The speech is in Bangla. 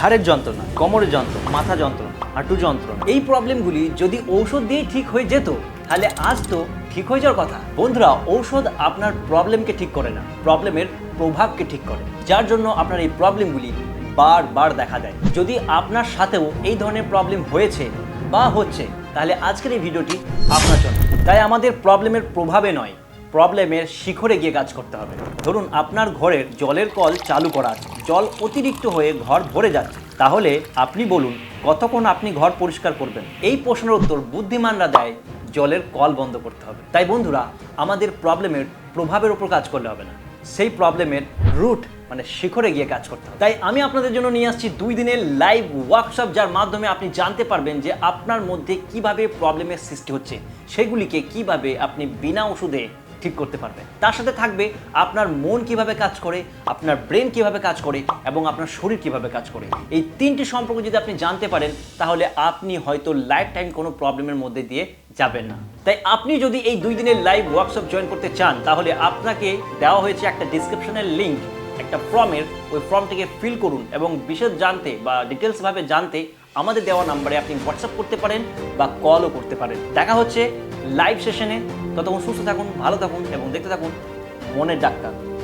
ঘাড়ের যন্ত্রণা, কোমরের যন্ত্রণা, মাথা যন্ত্রণা, হাঁটু যন্ত্রণা। এই প্রবলেমগুলি যদি ঔষধ দিয়ে ঠিক হয়ে যেত, তাহলে আজ তো ঠিক হয়ে যাওয়ার কথা। বন্ধুরা, ঔষধ আপনার প্রবলেমকে ঠিক করে না, প্রবলেমের প্রভাবকে ঠিক করে। যার জন্য আপনার এই প্রবলেমগুলি বারবার দেখা দেয়। যদি আপনার সাথেও এই ধরনের প্রবলেম হয়েছে বা হচ্ছে, তাহলে আজকের এই ভিডিওটি আপনার জন্য। তাই আমাদের প্রবলেমের প্রভাবে নয়, প্রবলেমের শিখরে গিয়ে কাজ করতে হবে। ধরুন, আপনার ঘরের জলের কল চালু করা আছে। জল অতিরিক্ত হয়ে ঘর ভরে যাচ্ছে। তাহলে আপনি বলুন, কতক্ষণ আপনি ঘর পরিষ্কার করবেন? এই প্রশ্নের উত্তর বুদ্ধিমানরা দেয়, জলের কল বন্ধ করতে হবে। তাই বন্ধুরা, আমাদের প্রবলেমের প্রভাবের উপর কাজ করলে হবে না। সেই প্রবলেমের রুট মানে শিখরে গিয়ে কাজ করতে হবে। তাই আমি আপনাদের জন্য নিয়ে আসছি দুই দিনের লাইভ ওয়ার্কশপ যার মাধ্যমে আপনি জানতে পারবেন যে আপনার মধ্যে কীভাবে প্রবলেমের সৃষ্টি হচ্ছে। সেগুলিকে কীভাবে আপনি বিনা ওষুধে ঠিক করতে পারবে। তার সাথে থাকবে আপনার মন কীভাবে কাজ করে, আপনার ব্রেন কীভাবে কাজ করে এবং আপনার শরীর কীভাবে কাজ করে। এই তিনটি সম্পর্ক যদি আপনি জানতে পারেন, তাহলে আপনি হয়তো লাইফ টাইম কোনো প্রবলেমের মধ্যে দিয়ে যাবেন না। তাই আপনি যদি এই দুই দিনের লাইভ ওয়ার্কশপ জয়েন করতে চান, তাহলে আপনাকে দেওয়া হয়েছে একটা ডিসক্রিপশনের লিঙ্ক একটা ফর্মের ওই ফর্মটিকে ফিল করুন এবং বিশেষ জানতে বা ডিটেলসভাবে জানতে আমাদের দেওয়া নাম্বারে আপনি হোয়াটসঅ্যাপ করতে পারেন বা কলও করতে পারেন। দেখা হচ্ছে লাইভ সেশনে ততক্ষণ সুস্থ থাকুন ভালো থাকুন এবং দেখতে থাকুন মনের ডাক্তার।